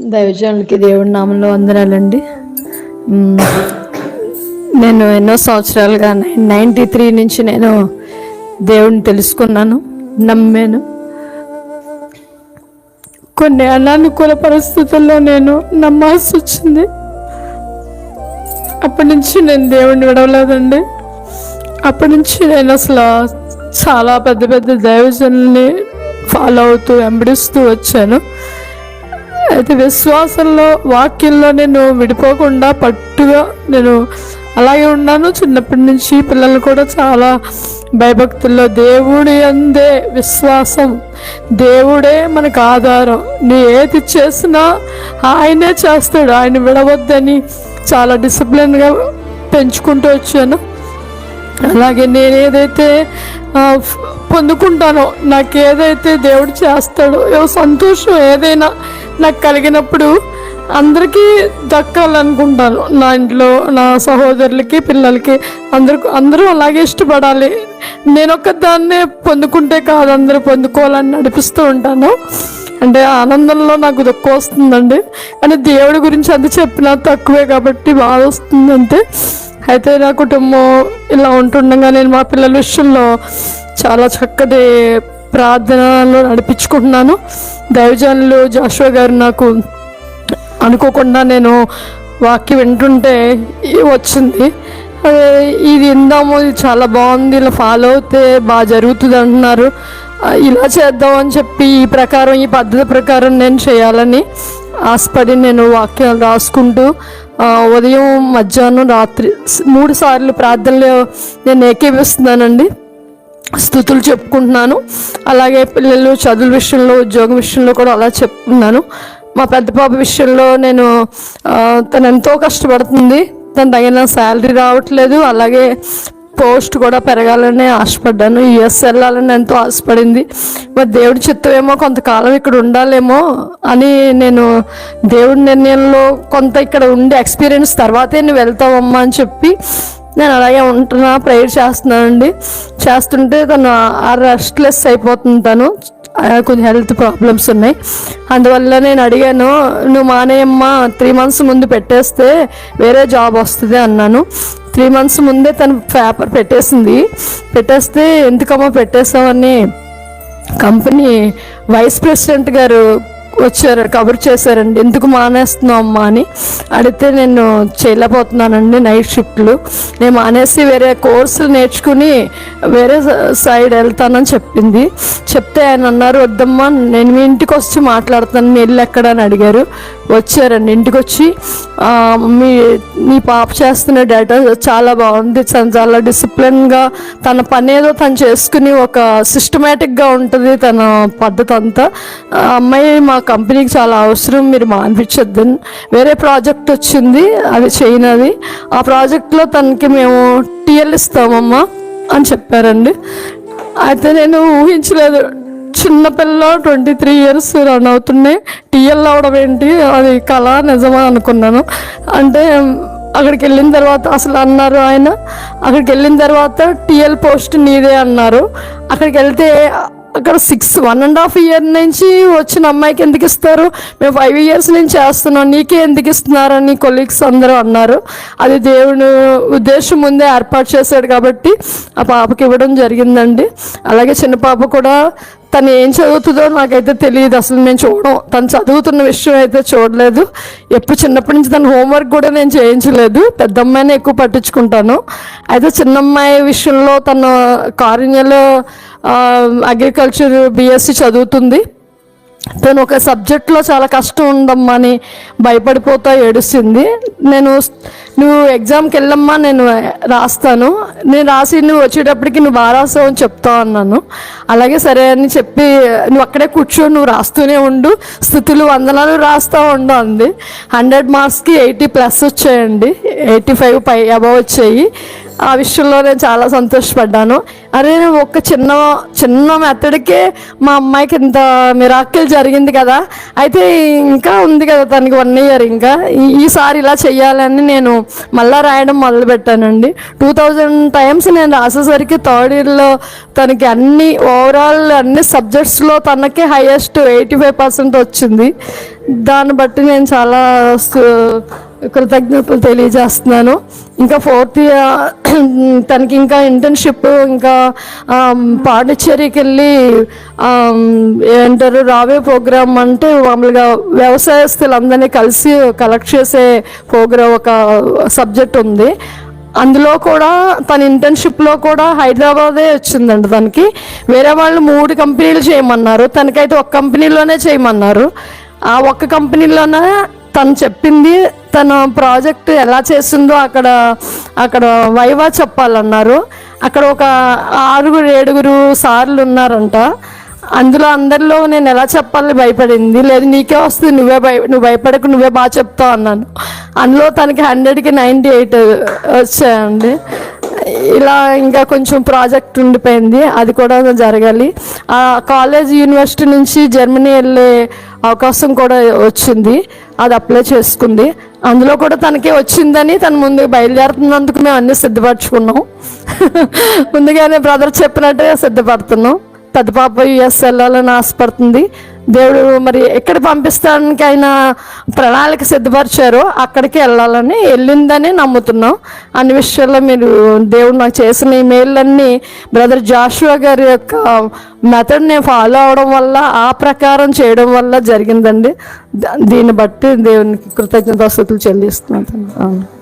దైవజనులకి దేవుడి నామంలో వందనాలండి. నేను ఎన్నో సంవత్సరాలుగా నైంటీ త్రీ నుంచి నేను దేవుడిని తెలుసుకున్నాను నమ్మాను. కొన్ని అనానుకూల పరిస్థితుల్లో నేను నమ్మాల్సి వచ్చింది. అప్పటి నుంచి నేను దేవుడిని విడవలేదండి. అప్పటి నుంచి నేను అసలు చాలా పెద్ద పెద్ద దైవజనుల్ని ఫాలో అవుతూ వెంబడిస్తూ వచ్చాను. అయితే విశ్వాసంలో వాక్యంలో నేను విడిపోకుండా పట్టుగా నేను అలాగే ఉన్నాను. చిన్నప్పటి నుంచి పిల్లలు కూడా చాలా భయభక్తుల్లో దేవుడి అందే విశ్వాసం. దేవుడే మనకు ఆధారం. నీ ఏది చేసినా ఆయనే చేస్తాడు. ఆయన విడవద్దని చాలా డిసిప్లిన్గా పెంచుకుంటూ వచ్చాను. అలాగే నేను ఏదైతే పొందుకుంటానో నాకు ఏదైతే దేవుడు చేస్తాడో ఏ సంతోషం ఏదైనా నాకు కలిగినప్పుడు అందరికీ దక్కాలనుకుంటాను. నా ఇంట్లో నా సహోదరులకి పిల్లలకి అందరికి అందరూ అలాగే ఇష్టపడాలి. నేను దాన్నే పొందుకుంటే కాదు అందరూ పొందుకోవాలని నడిపిస్తూ ఉంటాను. అంటే ఆనందంలో నాకు దుఃఖం వస్తుందండి. కానీ దేవుడి గురించి అది చెప్పినా తక్కువే కాబట్టి బాధ వస్తుందంటే. అయితే నా కుటుంబం ఇలా ఉంటుండగా నేను మా పిల్లల విషయంలో చాలా చక్కటి ప్రార్థనలో నడిపించుకుంటున్నాను. దైవజనులు జాషువా గారు నాకు అనుకోకుండా నేను వాక్యం వింటుంటే వచ్చింది. అదే ఇది విందాము ఇది చాలా బాగుంది ఇలా ఫాలో అవుతే బాగా జరుగుతుంది అంటున్నారు. ఇలా చేద్దాం అని చెప్పి ఈ ప్రకారం ఈ పద్ధతి ప్రకారం నేను చేయాలని ఆశపడి నేను వాక్యాలు రాసుకుంటూ ఉదయం మధ్యాహ్నం రాత్రి మూడు సార్లు ప్రార్థనలు నేను ఏకీపిస్తున్నానండి స్థుతులు చెప్పుకుంటున్నాను. అలాగే పిల్లలు చదువుల విషయంలో ఉద్యోగం విషయంలో కూడా అలా చెప్తున్నాను మా పెద్ద పాప విషయంలో నేను తను ఎంతో కష్టపడుతుంది. తను తగిన శాలరీ రావట్లేదు. అలాగే పోస్ట్ కూడా పెరగాలని ఆశపడ్డాను. యుఎస్ వెళ్ళాలని ఎంతో ఆశపడింది. మరి దేవుడి చిత్తమేమో కొంతకాలం ఇక్కడ ఉండాలేమో అని నేను దేవుడి నిర్ణయంలో కొంత ఇక్కడ ఉండే ఎక్స్పీరియన్స్ తర్వాతే నువ్వు వెళ్తావమ్మా అని చెప్పి నేను అలాగే ఉంటున్నా ప్రేయర్ చేస్తున్నానండి చేస్తుంటే తను ఆ రెస్ట్లెస్ అయిపోతుంది తను. కొన్ని కొంచెం హెల్త్ ప్రాబ్లమ్స్ ఉన్నాయి. అందువల్ల నేను అడిగాను నువ్వు మానేయమ్మా త్రీ మంత్స్ ముందు పెట్టేస్తే వేరే జాబ్ వస్తుంది అన్నాను. త్రీ మంత్స్ ముందే తను పేపర్ పెట్టేసింది. పెట్టేస్తే ఎందుకమ్మా పెట్టేసావని? కంపెనీ వైస్ ప్రెసిడెంట్ గారు వచ్చారు కవర్ చేశారండి. ఎందుకు మానేస్తున్నావు అమ్మా అని అడిగితే నేను చేయలేకపోతున్నానండి నైట్ షిఫ్ట్లు. నేను మానేసి వేరే కోర్సులు నేర్చుకుని వేరే సైడ్ వెళ్తానని చెప్పింది. చెప్తే ఆయన అన్నారు వద్దమ్మా నేను మీ ఇంటికి వచ్చి మాట్లాడుతాను. మీ ఇల్లు ఎక్కడ? అని అడిగారు. వచ్చారండి ఇంటికి వచ్చి. మీ మీ పాప చేస్తున్న డేటా చాలా బాగుంది. చాలా డిసిప్లిన్గా తన పని ఏదో తను చేసుకుని ఒక సిస్టమేటిక్గా ఉంటుంది తన పద్ధతి అంతా. అమ్మాయి మాకు కంపెనీకి చాలా అవసరం మీరు మానిపించొద్దని. వేరే ప్రాజెక్ట్ వచ్చింది అది చేయనది. ఆ ప్రాజెక్ట్లో తనకి మేము టీఎల్ ఇస్తామమ్మా అని చెప్పారండి. అయితే నేను ఊహించలేదు. చిన్నపిల్ల ట్వంటీ త్రీ ఇయర్స్ రన్ అవుతున్నాయి. టీఎల్ అవడం ఏంటి? అది కళ నిజమా అనుకున్నాను. అంటే అక్కడికి వెళ్ళిన తర్వాత అసలు అన్నారు ఆయన. అక్కడికి వెళ్ళిన తర్వాత టీఎల్ పోస్ట్ నీదే అన్నారు. అక్కడికి వెళ్తే అక్కడ six one and half year నుంచి వచ్చిన అమ్మాయికి ఎందుకు ఇస్తారు? మేము ఫైవ్ ఇయర్స్ నుంచి చేస్తున్నాం. నీకే ఎందుకు ఇస్తున్నారని కొలీగ్స్ అందరూ అన్నారు. అది దేవుని ఉద్దేశం ముందే ఏర్పాటు చేశాడు కాబట్టి ఆ పాపకి ఇవ్వడం జరిగిందండి. అలాగే చిన్న పాప కూడా తను ఏం చదువుతుందో నాకైతే తెలియదు అసలు నేను చూడడం తను చదువుతున్న విషయం అయితే చూడలేదు. ఎప్పుడు చిన్నప్పటి నుంచి తన హోంవర్క్ కూడా నేను చేయించలేదు. పెద్ద అమ్మాయిని ఎక్కువ పట్టించుకుంటాను. అయితే చిన్న అమ్మాయి విషయంలో తను కారుణ్యలో అగ్రికల్చర్ బీఎస్సీ చదువుతుంది. తను ఒక సబ్జెక్ట్లో చాలా కష్టం ఉందమ్మా అని భయపడిపోతా ఏడుస్తుంది. నేను నువ్వు ఎగ్జామ్కి వెళ్ళమ్మా నేను రాస్తాను. నేను రాసి నువ్వు వచ్చేటప్పటికి నువ్వు బాగా రాస్తావు అని చెప్తావు అన్నాను. అలాగే సరే అని చెప్పి నువ్వు అక్కడే కూర్చో నువ్వు రాస్తూనే ఉండు. స్థుతులు వందనాలు రాస్తూ ఉండు అంది. హండ్రెడ్ మార్క్స్కి ఎయిటీ ప్లస్ వచ్చాయండి. ఎయిటీ ఫైవ్ పై అబవ్ వచ్చాయి. ఆ విషయంలో నేను చాలా సంతోషపడ్డాను. అరే ఒక చిన్న చిన్న మెత్తడికే మా అమ్మాయికి ఇంత మిరాకిల్ జరిగింది కదా. అయితే ఇంకా ఉంది కదా తనకి వన్ ఇయర్ ఇంకా. ఈ- ఈసారి ఇలా చెయ్యాలని నేను మళ్ళీ రాయడం మొదలుపెట్టానండి. టూ థౌజండ్ టైమ్స్ నేను రాసేసరికి థర్డ్ ఇయర్లో తనకి అన్ని ఓవరాల్ అన్ని సబ్జెక్ట్స్లో తనకే హైయెస్ట్ ఎయిటీ ఫైవ్ పర్సెంట్ వచ్చింది. దాన్ని బట్టి నేను చాలా కృతజ్ఞతలు తెలియజేస్తున్నాను. ఇంకా ఫోర్త్ ఇయర్ తనకి ఇంకా ఇంటర్న్షిప్ ఇంకా పాండిచ్చేరికి వెళ్ళి ఏంటారు రావే ప్రోగ్రామ్ అంటే మామూలుగా వ్యవసాయస్తులందరినీ కలిసి కలెక్ట్ చేసే ప్రోగ్రామ్ ఒక సబ్జెక్ట్ ఉంది. అందులో కూడా తన ఇంటర్న్షిప్లో కూడా హైదరాబాదే వచ్చిందండి తనకి. వేరే వాళ్ళు మూడు కంపెనీలు చేయమన్నారు. తనకైతే ఒక కంపెనీలోనే చేయమన్నారు. ఆ ఒక్క కంపెనీలోనే తను చెప్పింది తన ప్రాజెక్ట్ ఎలా చేసిందో అక్కడ అక్కడ వైవా చెప్పాలన్నారు. అక్కడ ఒక ఆరుగురు ఏడుగురు సార్లు ఉన్నారంట. అందులో అందరిలో నేను ఎలా చెప్పాలని భయపడింది. లేదు నీకే వస్తుంది నువ్వే భయ నువ్వు భయపడకు నువ్వే బాగా చెప్తావు అన్నాను. అందులో తనకి హండ్రెడ్కి నైంటీ ఎయిట్ వచ్చాయండి. ఇలా ఇంకా కొంచెం ప్రాజెక్ట్ ఉండిపోయింది. అది కూడా జరగాలి. ఆ కాలేజ్ యూనివర్సిటీ నుంచి జర్మనీ వెళ్ళే అవకాశం కూడా వచ్చింది. అది అప్లై చేసుకుంది. అందులో కూడా తనకే వచ్చిందని తను ముందు బయలుదేరుతున్నందుకు మేము అన్నీ సిద్ధపరచుకున్నాం. ముందుగానే బ్రదర్ చెప్పినట్టే సిద్ధపడుతున్నాం. పెద్ద పాప యుఎస్ వెళ్ళాలని ఆశపడుతుంది. దేవుడు మరి ఎక్కడ పంపిస్తానికి ఆయన ప్రణాళిక సిద్ధపరిచారో అక్కడికి వెళ్ళాలని వెళ్ళిందని నమ్ముతున్నాం. అన్ని విషయాల్లో మీరు దేవుడు నాకు చేసిన ఈ మేళ్ళన్నీ బ్రదర్ జాషువా గారి యొక్క మెథడ్ని ఫాలో అవడం వల్ల ఆ ప్రకారం చేయడం వల్ల జరిగిందండి. దా- దీన్ని బట్టి దేవునికి కృతజ్ఞతాస్తుతులు చెల్లిస్తున్నాను. అవును